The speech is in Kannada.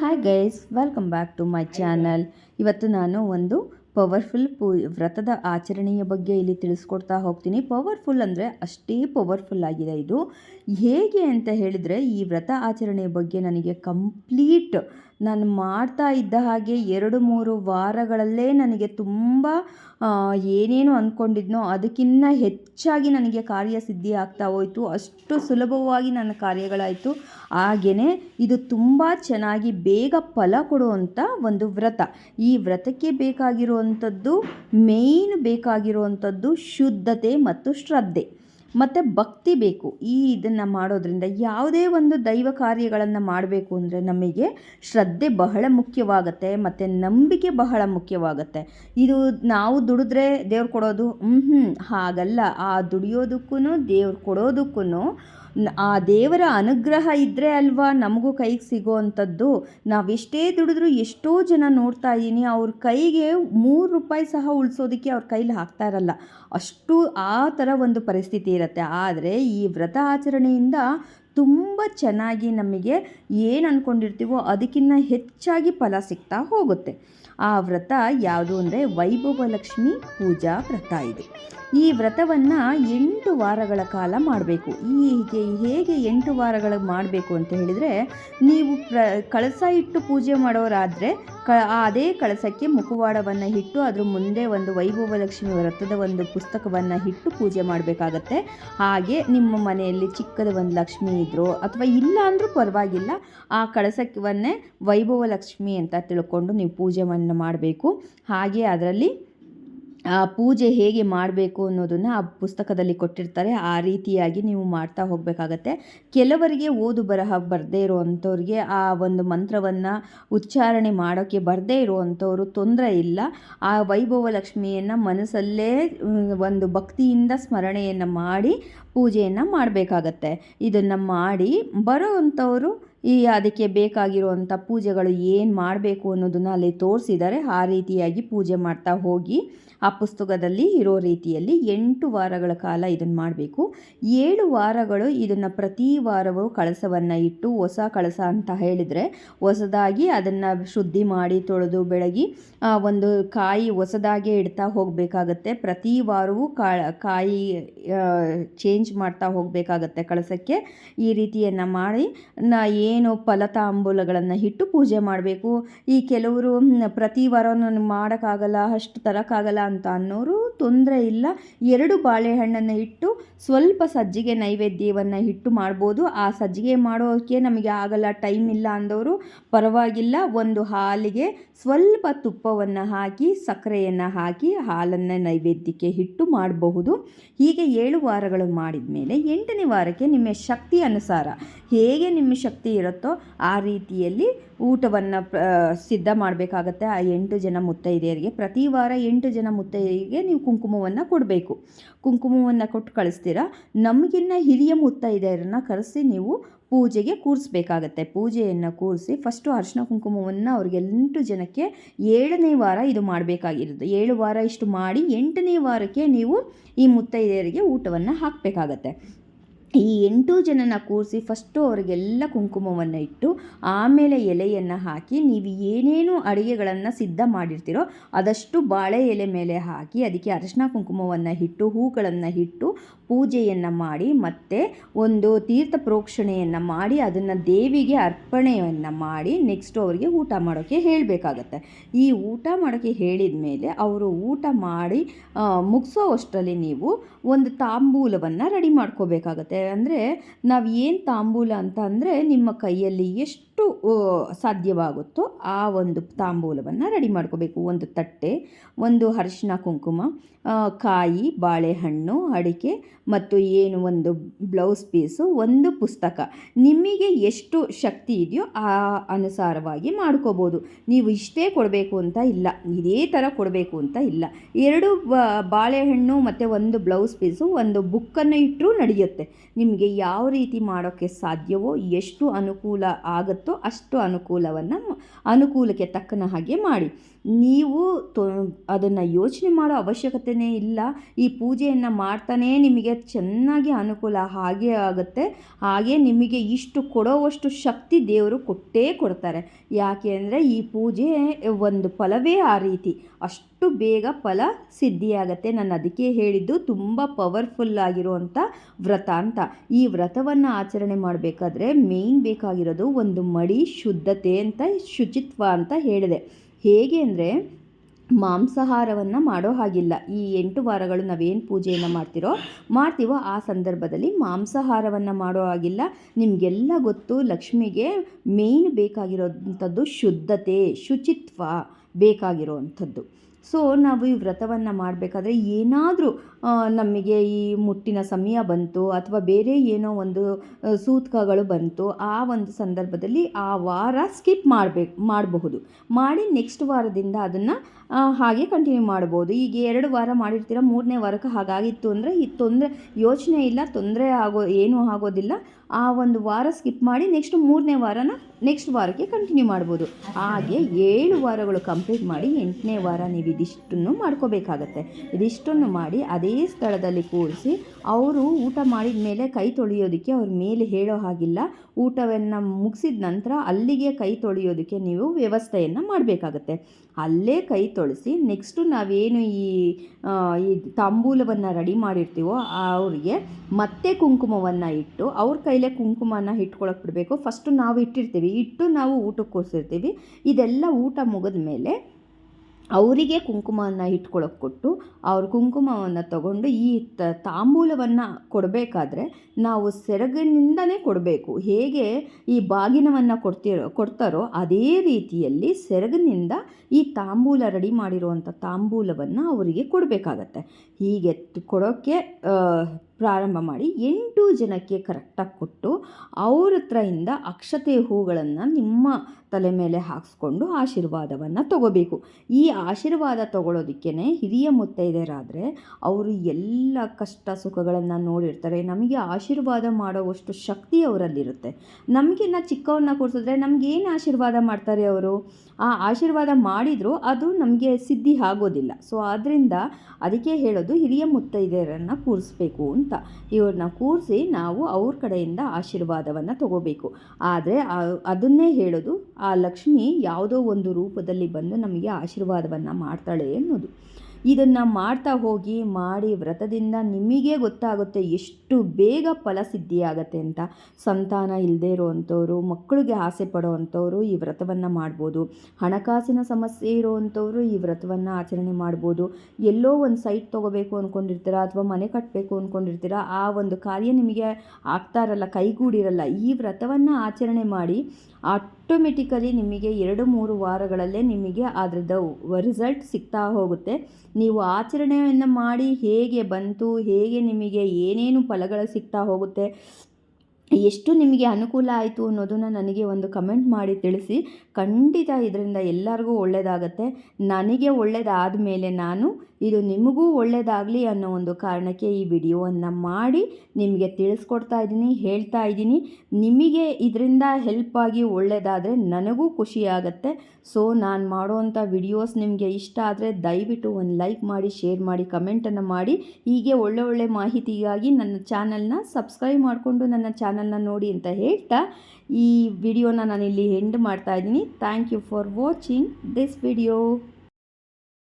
Hi guys welcome back to my channel ಇವತ್ತು ನಾನು ಒಂದು ಪವರ್ಫುಲ್ ಪೂ ವ್ರತದ ಆಚರಣೆಯ ಬಗ್ಗೆ ಇಲ್ಲಿ ತಿಳಿಸ್ಕೊಡ್ತಾ ಹೋಗ್ತೀನಿ. ಪವರ್ಫುಲ್ ಅಂದರೆ ಅಷ್ಟೇ ಪವರ್ಫುಲ್ ಆಗಿದೆ ಇದು. ಹೇಗೆ ಅಂತ ಹೇಳಿದರೆ ಈ ವ್ರತ ಆಚರಣೆಯ ಬಗ್ಗೆ ನನಗೆ ಕಂಪ್ಲೀಟ್ ನಾನು ಮಾಡ್ತಾ ಇದ್ದ ಹಾಗೆ ಎರಡು ಮೂರು ವಾರಗಳಲ್ಲೇ ನನಗೆ ತುಂಬ ಏನೇನು ಅಂದ್ಕೊಂಡಿದ್ನೋ ಅದಕ್ಕಿಂತ ಹೆಚ್ಚಾಗಿ ನನಗೆ ಕಾರ್ಯ ಸಿದ್ಧಿ ಆಗ್ತಾ ಹೋಯಿತು. ಅಷ್ಟು ಸುಲಭವಾಗಿ ನನ್ನ ಕಾರ್ಯಗಳಾಯಿತು. ಹಾಗೆಯೇ ಇದು ತುಂಬ ಚೆನ್ನಾಗಿ ಬೇಗ ಫಲ ಕೊಡುವಂಥ ಒಂದು ವ್ರತ. ಈ ವ್ರತಕ್ಕೆ ಬೇಕಾಗಿರುವಂಥದ್ದು ಮೇಯ್ನ್ ಬೇಕಾಗಿರುವಂಥದ್ದು ಶುದ್ಧತೆ ಮತ್ತು ಶ್ರದ್ಧೆ. ಮತ್ತು ಭಕ್ತಿ ಬೇಕು. ಈ ಇದನ್ನು ಮಾಡೋದ್ರಿಂದ ಯಾವುದೇ ಒಂದು ದೈವ ಕಾರ್ಯಗಳನ್ನು ಮಾಡಬೇಕು ಅಂದರೆ ನಮಗೆ ಶ್ರದ್ಧೆ ಬಹಳ ಮುಖ್ಯವಾಗುತ್ತೆ, ಮತ್ತು ನಂಬಿಕೆ ಬಹಳ ಮುಖ್ಯವಾಗುತ್ತೆ. ಇದು ನಾವು ದುಡಿದ್ರೆ ದೇವ್ರು ಕೊಡೋದು ಹ್ಞೂ ಹಾಗಲ್ಲ. ಆ ದುಡಿಯೋದಕ್ಕೂ ದೇವ್ರು ಕೊಡೋದಕ್ಕೂ ಆ ದೇವರ ಅನುಗ್ರಹ ಇದ್ದರೆ ಅಲ್ವಾ ನಮಗೂ ಕೈಗೆ ಸಿಗೋ ಅಂಥದ್ದು ನಾವೆಷ್ಟೇ ದುಡಿದ್ರೂ ಎಷ್ಟೋ ಜನ ನೋಡ್ತಾ ಇದ್ದೀನಿ ಅವ್ರ ಕೈಗೆ ಮೂರು ರೂಪಾಯಿ ಸಹ ಉಳಿಸೋದಕ್ಕೆ ಅವ್ರ ಕೈಲಿ ಹಾಕ್ತಾ ಇರಲ್ಲ. ಅಷ್ಟು ಆ ಥರ ಒಂದು ಪರಿಸ್ಥಿತಿ ಇರುತ್ತೆ. ಆದರೆ ಈ ವ್ರತ ಆಚರಣೆಯಿಂದ ತುಂಬ ಚೆನ್ನಾಗಿ ನಮಗೆ ಏನು ಅಂದ್ಕೊಂಡಿರ್ತೀವೋ ಅದಕ್ಕಿಂತ ಹೆಚ್ಚಾಗಿ ಫಲ ಸಿಗ್ತಾ ಹೋಗುತ್ತೆ. ಆ ವ್ರತ ಯಾವುದು ಅಂದರೆ ವೈಭವ ಲಕ್ಷ್ಮಿ ಪೂಜಾ ವ್ರತ ಇದೆ. ಈ ವ್ರತವನ್ನು ಎಂಟು ವಾರಗಳ ಕಾಲ ಮಾಡಬೇಕು. ಹೀಗೆ, ಹೇಗೆ ಎಂಟು ವಾರಗಳ ಮಾಡಬೇಕು ಅಂತ ಹೇಳಿದರೆ, ನೀವು ಪ್ರ, ಕಳಸ ಇಟ್ಟು ಪೂಜೆ ಮಾಡೋರಾದರೆ, ಕ, ಅದೇ ಕಳಸಕ್ಕೆ ಮುಖವಾಡವನ್ನು ಇಟ್ಟು, ಅದ್ರ ಮುಂದೆ ಒಂದು ವೈಭವ ಲಕ್ಷ್ಮಿ ವ್ರತದ ಒಂದು ಪುಸ್ತಕವನ್ನು ಇಟ್ಟು ಪೂಜೆ ಮಾಡಬೇಕಾಗತ್ತೆ. ಹಾಗೆ ನಿಮ್ಮ ಮನೆಯಲ್ಲಿ ಚಿಕ್ಕದ ಒಂದು ಲಕ್ಷ್ಮಿ ಇದ್ದರು ಅಥವಾ ಇಲ್ಲ ಅಂದರೂ ಪರವಾಗಿಲ್ಲ, ಆ ಕಳಸಕ್ಕವನ್ನೇ ವೈಭವ ಲಕ್ಷ್ಮಿ ಅಂತ ತಿಳ್ಕೊಂಡು ನೀವು ಪೂಜೆಯನ್ನು ಮಾಡಬೇಕು. ಹಾಗೆ ಅದರಲ್ಲಿ ಆ ಪೂಜೆ ಹೇಗೆ ಮಾಡಬೇಕು ಅನ್ನೋದನ್ನು ಆ ಪುಸ್ತಕದಲ್ಲಿ ಕೊಟ್ಟಿರ್ತಾರೆ. ಆ ರೀತಿಯಾಗಿ ನೀವು ಮಾಡ್ತಾ ಹೋಗಬೇಕಾಗತ್ತೆ. ಕೆಲವರಿಗೆ ಓದು ಬರಹ ಬರದೇ ಇರುವಂಥವ್ರಿಗೆ ಆ ಒಂದು ಮಂತ್ರವನ್ನು ಉಚ್ಚಾರಣೆ ಮಾಡೋಕ್ಕೆ ಬರದೇ ಇರುವಂಥವ್ರು ತೊಂದರೆ ಇಲ್ಲ. ಆ ವೈಭವ ಲಕ್ಷ್ಮಿಯನ್ನು ಮನಸ್ಸಲ್ಲೇ ಒಂದು ಭಕ್ತಿಯಿಂದ ಸ್ಮರಣೆಯನ್ನು ಮಾಡಿ ಪೂಜೆಯನ್ನು ಮಾಡಬೇಕಾಗತ್ತೆ. ಇದನ್ನು ಮಾಡಿ ಬರೋವಂಥವರು ಈ ಅದಕ್ಕೆ ಬೇಕಾಗಿರುವಂಥ ಪೂಜೆಗಳು ಏನು ಮಾಡಬೇಕು ಅನ್ನೋದನ್ನು ಅಲ್ಲಿ ತೋರಿಸಿದ್ದಾರೆ ಆ ರೀತಿಯಾಗಿ ಪೂಜೆ ಮಾಡ್ತಾ ಹೋಗಿ ಆ ಪುಸ್ತಕದಲ್ಲಿ ಇರೋ ರೀತಿಯಲ್ಲಿ ಎಂಟು ವಾರಗಳ ಕಾಲ ಇದನ್ನು ಮಾಡಬೇಕು. ಏಳು ವಾರಗಳು ಇದನ್ನು ಪ್ರತಿ ವಾರವೂ ಕಳಸವನ್ನು ಇಟ್ಟು ಹೊಸ ಕಳಸ ಅಂತ ಹೇಳಿದರೆ ಹೊಸದಾಗಿ ಅದನ್ನು ಶುದ್ಧಿ ಮಾಡಿ ತೊಳೆದು ಬೆಳಗಿ ಒಂದು ಕಾಯಿ ಹೊಸದಾಗೆ ಇಡ್ತಾ ಹೋಗಬೇಕಾಗತ್ತೆ. ಪ್ರತಿ ವಾರವೂ ಕಾಯಿ ಚೇಂಜ್ ಮಾಡ್ತಾ ಹೋಗಬೇಕಾಗತ್ತೆ ಕಳಸಕ್ಕೆ. ಈ ರೀತಿಯನ್ನು ಮಾಡಿ ಏನು ಫಲತಾಂಬೂಲಗಳನ್ನು ಇಟ್ಟು ಪೂಜೆ ಮಾಡಬೇಕು. ಈ ಕೆಲವರು ಪ್ರತಿ ವಾರ ಮಾಡೋಕ್ಕಾಗಲ್ಲ, ಅಷ್ಟು ತರೋಕ್ಕಾಗಲ್ಲ ಅಂತ ಅನ್ನೋರು ತೊಂದರೆ ಇಲ್ಲ. ಎರಡು ಬಾಳೆಹಣ್ಣನ್ನು ಇಟ್ಟು ಸ್ವಲ್ಪ ಸಜ್ಜಿಗೆ ನೈವೇದ್ಯವನ್ನು ಇಟ್ಟು ಮಾಡ್ಬೋದು. ಆ ಸಜ್ಜಿಗೆ ಮಾಡೋಕ್ಕೆ ನಮಗೆ ಆಗಲ್ಲ, ಟೈಮ್ ಇಲ್ಲ ಅಂದವರು ಪರವಾಗಿಲ್ಲ. ಒಂದು ಹಾಲಿಗೆ ಸ್ವಲ್ಪ ತುಪ್ಪವನ್ನು ಹಾಕಿ, ಸಕ್ಕರೆಯನ್ನು ಹಾಕಿ ಹಾಲನ್ನು ನೈವೇದ್ಯಕ್ಕೆ ಇಟ್ಟು ಮಾಡಬಹುದು. ಹೀಗೆ ಏಳು ವಾರಗಳು ಮಾಡಿದ ಮೇಲೆ ಎಂಟನೇ ವಾರಕ್ಕೆ ನಿಮ್ಮ ಶಕ್ತಿ ಅನುಸಾರ ಹೇಗೆ ನಿಮ್ಮ ಶಕ್ತಿ ಇರುತ್ತೋ ಆ ರೀತಿಯಲ್ಲಿ ಊಟವನ್ನು ಸಿದ್ಧ ಮಾಡಬೇಕಾಗತ್ತೆ. ಆ ಎಂಟು ಜನ ಮುತ್ತೈದೆಯರಿಗೆ ಪ್ರತಿ ವಾರ ಎಂಟು ಜನ ಮುತ್ತೈದೆಯರಿಗೆ ನೀವು ಕುಂಕುಮವನ್ನು ಕೊಡಬೇಕು. ಕುಂಕುಮವನ್ನು ಕೊಟ್ಟು ಕಳಿಸ್ತೀರಾ? ನಮಗಿನ್ನ ಹಿರಿಯ ಮುತ್ತೈದೆಯರನ್ನು ಕರೆಸಿ ನೀವು ಪೂಜೆಗೆ ಕೂರಿಸ್ಬೇಕಾಗತ್ತೆ. ಪೂಜೆಯನ್ನು ಕೂರಿಸಿ ಫಸ್ಟು ಅರ್ಶಿನ ಕುಂಕುಮವನ್ನು ಅವ್ರಿಗೆ ಎಂಟು ಜನಕ್ಕೆ ಏಳನೇ ವಾರ ಇದು ಮಾಡಬೇಕಾಗಿರೋದು. ಏಳು ವಾರ ಇಷ್ಟು ಮಾಡಿ ಎಂಟನೇ ವಾರಕ್ಕೆ ನೀವು ಈ ಮುತ್ತೈದೆಯರಿಗೆ ಊಟವನ್ನು ಹಾಕಬೇಕಾಗತ್ತೆ. ಈ ಎಂಟು ಜನನ ಕೂರಿಸಿ ಫಸ್ಟು ಅವರಿಗೆಲ್ಲ ಕುಂಕುಮವನ್ನು ಇಟ್ಟು ಆಮೇಲೆ ಎಲೆಯನ್ನು ಹಾಕಿ ನೀವು ಏನೇನು ಅಡುಗೆಗಳನ್ನು ಸಿದ್ಧ ಮಾಡಿರ್ತೀರೋ ಅದಷ್ಟು ಬಾಳೆ ಎಲೆ ಮೇಲೆ ಹಾಕಿ ಅದಕ್ಕೆ ಅರಶಿನ ಕುಂಕುಮವನ್ನು ಇಟ್ಟು ಹೂಗಳನ್ನು ಇಟ್ಟು ಪೂಜೆಯನ್ನು ಮಾಡಿ ಮತ್ತು ಒಂದು ತೀರ್ಥ ಪ್ರೋಕ್ಷಣೆಯನ್ನು ಮಾಡಿ ಅದನ್ನು ದೇವಿಗೆ ಅರ್ಪಣೆಯನ್ನು ಮಾಡಿ ನೆಕ್ಸ್ಟ್ ಅವರಿಗೆ ಊಟ ಮಾಡೋಕ್ಕೆ ಹೇಳಬೇಕಾಗತ್ತೆ. ಈ ಊಟ ಮಾಡೋಕ್ಕೆ ಹೇಳಿದ ಮೇಲೆ ಅವರು ಊಟ ಮಾಡಿ ಮುಗಿಸೋ ಅಷ್ಟರಲ್ಲಿ ನೀವು ಒಂದು ತಾಂಬೂಲವನ್ನು ರೆಡಿ ಮಾಡ್ಕೋಬೇಕಾಗತ್ತೆ. ಅಂದರೆ ನಾವು ಏನು ತಾಂಬೂಲ ಅಂತ ಅಂದರೆ ನಿಮ್ಮ ಕೈಯಲ್ಲಿ ಎಷ್ಟು ಸಾಧ್ಯವಾಗುತ್ತೋ ಆ ಒಂದು ತಾಂಬೂಲವನ್ನು ರೆಡಿ ಮಾಡ್ಕೋಬೇಕು. ಒಂದು ತಟ್ಟೆ, ಒಂದು ಅರಿಶಿನ ಕುಂಕುಮ ಕಾಯಿ, ಬಾಳೆಹಣ್ಣು, ಅಡಿಕೆ ಮತ್ತು ಏನು ಒಂದು ಬ್ಲೌಸ್ ಪೀಸು, ಒಂದು ಪುಸ್ತಕ. ನಿಮಗೆ ಎಷ್ಟು ಶಕ್ತಿ ಇದೆಯೋ ಆ ಅನುಸಾರವಾಗಿ ಮಾಡ್ಕೋಬೋದು. ನೀವು ಇಷ್ಟೇ ಕೊಡಬೇಕು ಅಂತ ಇಲ್ಲ. ಇದೇ ಥರ ಕೊಡಬೇಕು ಅಂತ ಇಲ್ಲ. ಎರಡು ಬಾಳೆಹಣ್ಣು ಮತ್ತು ಒಂದು ಬ್ಲೌಸ್ ಪೀಸು, ಒಂದು ಬುಕ್ಕನ್ನು ಇಟ್ಟರೂ ನಡೆಯುತ್ತೆ. ನಿಮಗೆ ಯಾವ ರೀತಿ ಮಾಡೋಕ್ಕೆ ಸಾಧ್ಯವೋ ಎಷ್ಟು ಅನುಕೂಲ ಆಗುತ್ತೋ ಅಷ್ಟು ಅನುಕೂಲವನ್ನು ಅನುಕೂಲಕ್ಕೆ ತಕ್ಕನ ಹಾಗೆ ಮಾಡಿ. ನೀವು ತೊ, ಅದನ್ನು ಯೋಚನೆ ಮಾಡೋ ಅವಶ್ಯಕತೆಯೇ ಇಲ್ಲ. ಈ ಪೂಜೆಯನ್ನು ಮಾಡ್ತಾನೇ ನಿಮಗೆ ಚೆನ್ನಾಗಿ ಅನುಕೂಲ ಹಾಗೆ ಆಗುತ್ತೆ. ಹಾಗೆ ನಿಮಗೆ ಇಷ್ಟು ಕೊಡೋವಷ್ಟು ಶಕ್ತಿ ದೇವರು ಕೊಟ್ಟೇ ಕೊಡ್ತಾರೆ. ಯಾಕೆ ಅಂದರೆ ಈ ಪೂಜೆ ಒಂದು ಫಲವೇ ಆ ರೀತಿ. ಅಷ್ಟು ಬೇಗ ಫಲ ಸಿದ್ಧಿಯಾಗತ್ತೆ. ನಾನು ಅದಕ್ಕೆ ಹೇಳಿದ್ದು ತುಂಬ ಪವರ್ಫುಲ್ ಆಗಿರುವಂಥ ವ್ರತ ಅಂತ ಈ ವ್ರತವನ್ನು ಆಚರಣೆ ಮಾಡಬೇಕಾದ್ರೆ ಮೇಯ್ನ್ ಬೇಕಾಗಿರೋದು ಒಂದು ಮಡಿ ಶುದ್ಧತೆ ಅಂತ, ಶುಚಿತ್ವ ಅಂತ ಹೇಳಿದೆ. ಹೇಗೆ ಅಂದರೆ ಮಾಂಸಾಹಾರವನ್ನು ಮಾಡೋ ಹಾಗಿಲ್ಲ. ಈ ಎಂಟು ವಾರಗಳು ನಾವೇನು ಪೂಜೆಯನ್ನು ಮಾಡ್ತಿರೋ, ಮಾಡ್ತೀವೋ ಆ ಸಂದರ್ಭದಲ್ಲಿ ಮಾಂಸಾಹಾರವನ್ನು ಮಾಡೋ ಹಾಗಿಲ್ಲ. ನಿಮಗೆಲ್ಲ ಗೊತ್ತು ಲಕ್ಷ್ಮಿಗೆ ಮೇಯ್ನ್ ಬೇಕಾಗಿರೋಂಥದ್ದು ಶುದ್ಧತೆ, ಶುಚಿತ್ವ. ಬೇಕಾಗಿರೋವಂಥದ್ದು. ಸೊ ನಾವು ಈ ವ್ರತವನ್ನು ಮಾಡಬೇಕಾದ್ರೆ ಏನಾದರೂ ನಮಗೆ ಈ ಮುಟ್ಟಿನ ಸಮಯ ಬಂತು ಅಥವಾ ಬೇರೆ ಏನೋ ಒಂದು ಸೂತ್ಕಗಳು ಬಂತು, ಆ ಒಂದು ಸಂದರ್ಭದಲ್ಲಿ ಆ ವಾರ ಸ್ಕಿಪ್ ಮಾಡಬೇಕು ಮಾಡಬಹುದು. ಮಾಡಿ ನೆಕ್ಸ್ಟ್ ವಾರದಿಂದ ಅದನ್ನು ಹಾಗೆ ಕಂಟಿನ್ಯೂ ಮಾಡ್ಬೋದು. ಈಗ ಎರಡು ವಾರ ಮಾಡಿರ್ತೀರ, ಮೂರನೇ ವಾರಕ್ಕೆ ಹಾಗಾಗಿತ್ತು ಅಂದರೆ ಈ ತೊಂದರೆ, ಯೋಚನೆ ಇಲ್ಲ, ತೊಂದರೆ ಆಗೋ, ಏನೂ ಆಗೋದಿಲ್ಲ. ಆ ಒಂದು ವಾರ ಸ್ಕಿಪ್ ಮಾಡಿ ನೆಕ್ಸ್ಟ್ ಮೂರನೇ ವಾರನ ನೆಕ್ಸ್ಟ್ ವಾರಕ್ಕೆ ಕಂಟಿನ್ಯೂ ಮಾಡ್ಬೋದು. ಹಾಗೆ ಏಳು ವಾರಗಳು ಕಂಪ್ಲೀಟ್ ಮಾಡಿ ಎಂಟನೇ ವಾರ ನೀವು ಇದಿಷ್ಟನ್ನು ಮಾಡ್ಕೋಬೇಕಾಗತ್ತೆ. ಇದಿಷ್ಟನ್ನು ಮಾಡಿ ಅದೇ ಸ್ಥಳದಲ್ಲಿ ಕೂರಿಸಿ ಅವರು ಊಟ ಮಾಡಿದ ಮೇಲೆ ಕೈ ತೊಳೆಯೋದಕ್ಕೆ ಅವ್ರ ಮೇಲೆ ಹೇಳೋ ಹಾಗಿಲ್ಲ. ಊಟವನ್ನು ಮುಗಿಸಿದ ನಂತರ ಅಲ್ಲಿಗೆ ಕೈ ತೊಳೆಯೋದಕ್ಕೆ ನೀವು ವ್ಯವಸ್ಥೆಯನ್ನು ಮಾಡಬೇಕಾಗತ್ತೆ. ಅಲ್ಲೇ ಕೈ ತೊಳೆಸಿ ನೆಕ್ಸ್ಟು ನಾವೇನು ಈ ಈ ತಾಂಬೂಲವನ್ನು ರೆಡಿ ಮಾಡಿರ್ತೀವೋ ಅವರಿಗೆ ಮತ್ತೆ ಕುಂಕುಮವನ್ನು ಇಟ್ಟು ಅವ್ರ ಕೈಲೇ ಕುಂಕುಮನ ಇಟ್ಕೊಳಕ್ಕೆ ಬಿಡಬೇಕು. ಫಸ್ಟು ನಾವು ಇಟ್ಟಿರ್ತೀವಿ. ಇಟ್ಟು ನಾವು ಊಟಕ್ಕೆ ಕೂರಿಸಿರ್ತೀವಿ. ಇದೆಲ್ಲ ಊಟ ಮುಗಿದ ಮೇಲೆ ಅವರಿಗೆ ಕುಂಕುಮವನ್ನು ಇಟ್ಕೊಳಕ್ಕೆ ಕೊಟ್ಟು ಅವ್ರ ಕುಂಕುಮವನ್ನು ತಗೊಂಡು ಈ ತಾಂಬೂಲವನ್ನು ಕೊಡಬೇಕಾದ್ರೆ ನಾವು ಸೆರಗಿನಿಂದನೇ ಕೊಡಬೇಕು. ಹೇಗೆ ಈ ಬಾಗಿನವನ್ನು ಕೊಡ್ತಿರೋ, ಕೊಡ್ತಾರೋ ಅದೇ ರೀತಿಯಲ್ಲಿ ಸೆರಗಿನಿಂದ ಈ ತಾಂಬೂಲ ರೆಡಿ ಮಾಡಿರುವಂಥ ತಾಂಬೂಲವನ್ನು ಅವರಿಗೆ ಕೊಡಬೇಕಾಗತ್ತೆ. ಹೀಗೆ ಕೊಡೋಕ್ಕೆ ಪ್ರಾರಂಭ ಮಾಡಿ ಎಂಟು ಜನಕ್ಕೆ ಕರೆಕ್ಟಾಗಿ ಕೊಟ್ಟು ಅವ್ರ ಹತ್ರದಿಂದ ಅಕ್ಷತೆ ಹೂಗಳನ್ನು ನಿಮ್ಮ ತಲೆ ಮೇಲೆ ಹಾಕಿಸ್ಕೊಂಡು ಆಶೀರ್ವಾದವನ್ನು ತಗೋಬೇಕು. ಈ ಆಶೀರ್ವಾದ ತಗೊಳ್ಳೋದಕ್ಕೇ ಹಿರಿಯ ಮುತ್ತೈದೆಯರಾದರೆ ಅವರು ಎಲ್ಲ ಕಷ್ಟ ಸುಖಗಳನ್ನು ನೋಡಿರ್ತಾರೆ. ನಮಗೆ ಆಶೀರ್ವಾದ ಮಾಡೋವಷ್ಟು ಶಕ್ತಿ ಅವರಲ್ಲಿರುತ್ತೆ. ನಮಗಿನ್ನ ಚಿಕ್ಕವ್ರನ್ನ ಕೂರಿಸಿದ್ರೆ ನಮಗೇನು ಆಶೀರ್ವಾದ ಮಾಡ್ತಾರೆ ಅವರು? ಆ ಆಶೀರ್ವಾದ ಮಾಡಿದರೂ ಅದು ನಮಗೆ ಸಿದ್ಧಿ ಆಗೋದಿಲ್ಲ. ಸೊ ಆದ್ದರಿಂದ ಅದಕ್ಕೆ ಹೇಳೋದು ಹಿರಿಯ ಮುತ್ತೈದೆಯರನ್ನು ಕೂರಿಸ್ಬೇಕು ಅಂತ ಇವ್ರನ್ನ ಕೂರಿಸಿ ನಾವು ಅವ್ರ ಕಡೆಯಿಂದ ಆಶೀರ್ವಾದವನ್ನು ತಗೋಬೇಕು. ಆದರೆ ಅದನ್ನೇ ಹೇಳೋದು, ಆ ಲಕ್ಷ್ಮಿ ಯಾವುದೋ ಒಂದು ರೂಪದಲ್ಲಿ ಬಂದು ನಮಗೆ ಆಶೀರ್ವಾದವನ್ನು ಮಾಡ್ತಾಳೆ ಅನ್ನೋದು. ಇದನ್ನು ಮಾಡ್ತಾ ಹೋಗಿ ಮಾಡಿ ವ್ರತದಿಂದ ನಿಮಗೆ ಗೊತ್ತಾಗುತ್ತೆ ಎಷ್ಟು ಬೇಗ ಫಲ ಸಿದ್ಧಿಯಾಗುತ್ತೆ ಅಂತ. ಸಂತಾನ ಇಲ್ಲದೆ ಇರೋವಂಥವ್ರು, ಮಕ್ಕಳಿಗೆ ಆಸೆ ಪಡೋವಂಥವ್ರು ಈ ವ್ರತವನ್ನು ಮಾಡ್ಬೋದು. ಹಣಕಾಸಿನ ಸಮಸ್ಯೆ ಇರೋವಂಥವ್ರು ಈ ವ್ರತವನ್ನು ಆಚರಣೆ ಮಾಡ್ಬೋದು. ಎಲ್ಲೋ ಒಂದು ಸೈಟ್ ತೊಗೋಬೇಕು ಅಂದ್ಕೊಂಡಿರ್ತೀರ ಅಥವಾ ಮನೆ ಕಟ್ಟಬೇಕು ಅಂದ್ಕೊಂಡಿರ್ತೀರ ಆ ಒಂದು ಕಾರ್ಯ ನಿಮಗೆ ಆಗ್ತಾ ಇರಲ್ಲ, ಕೈಗೂಡಿರಲ್ಲ. ಈ ವ್ರತವನ್ನು ಆಚರಣೆ ಮಾಡಿ ಆಟೋಮೆಟಿಕಲಿ ನಿಮಗೆ ಎರಡು ಮೂರು ವಾರಗಳಲ್ಲೇ ನಿಮಗೆ ಅದರದ್ದು ರಿಸಲ್ಟ್ ಸಿಗ್ತಾ ಹೋಗುತ್ತೆ. ನೀವು ಆಚರಣೆಯನ್ನು ಮಾಡಿ ಹೇಗೆ ಬಂತು, ಹೇಗೆ ನಿಮಗೆ ಏನೇನು ಫಲಗಳು ಸಿಗ್ತಾ ಹೋಗುತ್ತೆ, ಎಷ್ಟು ನಿಮಗೆ ಅನುಕೂಲ ಆಯಿತು ಅನ್ನೋದನ್ನು ನನಗೆ ಒಂದು ಕಮೆಂಟ್ ಮಾಡಿ ತಿಳಿಸಿ. ಖಂಡಿತ ಇದರಿಂದ ಎಲ್ಲರಿಗೂ ಒಳ್ಳೆಯದಾಗತ್ತೆ ನನಗೆ ಒಳ್ಳೆಯದಾದ ಮೇಲೆ ನಾನು ಇದು ನಿಮಗೂ ಒಳ್ಳೆಯದಾಗಲಿ ಅನ್ನೋ ಒಂದು ಕಾರಣಕ್ಕೆ ಈ ವಿಡಿಯೋವನ್ನು ಮಾಡಿ ನಿಮಗೆ ತಿಳಿಸ್ಕೊಡ್ತಾ ಇದ್ದೀನಿ, ಹೇಳ್ತಾ ಇದ್ದೀನಿ. ನಿಮಗೆ ಇದರಿಂದ ಹೆಲ್ಪ್ ಆಗಿ ಒಳ್ಳೆಯದಾದರೆ ನನಗೂ ಖುಷಿ ಸೊ ನಾನು ಮಾಡೋವಂಥ ವಿಡಿಯೋಸ್ ನಿಮಗೆ ಇಷ್ಟ ಆದರೆ ದಯವಿಟ್ಟು ಒಂದು ಲೈಕ್ ಮಾಡಿ ಶೇರ್ ಮಾಡಿ ಕಮೆಂಟನ್ನು ಮಾಡಿ. ಹೀಗೆ ಒಳ್ಳೆ ಒಳ್ಳೆ ಮಾಹಿತಿಗಾಗಿ ನನ್ನ ಚಾನಲ್ನ ಸಬ್ಸ್ಕ್ರೈಬ್ ಮಾಡಿಕೊಂಡು ನನ್ನ ಚಾನಲ್ನ ನೋಡಿ ಅಂತ ಹೇಳ್ತಾ ಈ ವಿಡಿಯೋನ ನಾನಿಲ್ಲಿ ಎಂಡ್ ಮಾಡ್ತಾ ಇದ್ದೀನಿ. Thank you for watching this video